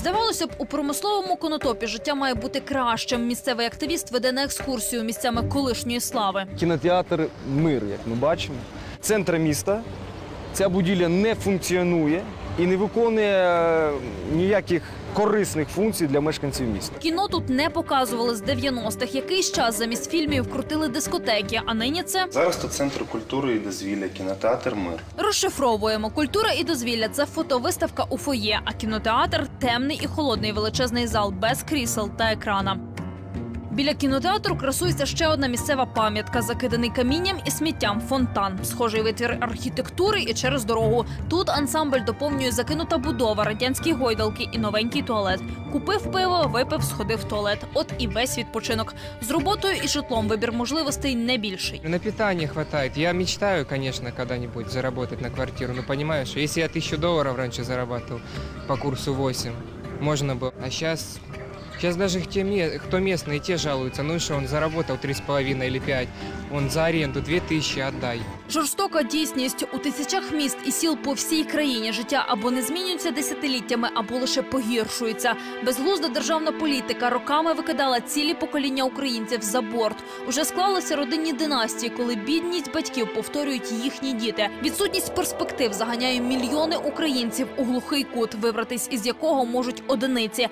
Здавалося б, у промисловому конотопі життя має бути кращим. Місцевий активіст веде на екскурсію місцями колишньої слави. Кінотеатр Мир, як ми бачимо, центр міста. Ця будівля не функціонує і не виконує е, ніяких корисних функцій для мешканців міста. Кіно тут не показували з 90-х. Якийсь час замість фільмів крутили дискотеки, а нині це Зараз це центр культури і дозвілля, кінотеатр Мир. розшифровуємо. Культура і дозвілля це фотовиставка у фоє, а кінотеатр темний і холодний величезний зал без крісел та екрана. Біля кінотеатру красується ще одна місцева пам'ятка, закиданий камінням і сміттям фонтан. Схожий витвір архітектури і через дорогу. Тут ансамбль доповнює закинута будова, радянські гойдалки і новенький туалет. Купив пиво, випив, сходив в туалет. От і весь відпочинок. З роботою і житлом вибір можливостей не більший. На питание хватает. Я мечтаю, конечно, когда-нибудь заработать на квартиру. Но понимаю, что если я тысячу долларов раньше зарабатывал по курсу 8, можно было. А сейчас... Сейчас даже те, кто местные, те жалуются. Ну и что, он заработал 3,5 или 5. Он за аренду 2000 отдай. Жорстока дійсність у тисячах міст і сіл по всій країні життя або не змінюється десятиліттями, або лише погіршується. Безглузда державна політика роками викидала цілі покоління українців за борт. Уже склалися родинні династії, коли бідність батьків повторюють їхні діти. Відсутність перспектив заганяє мільйони українців у глухий кут, вибратись із якого можуть одиниці.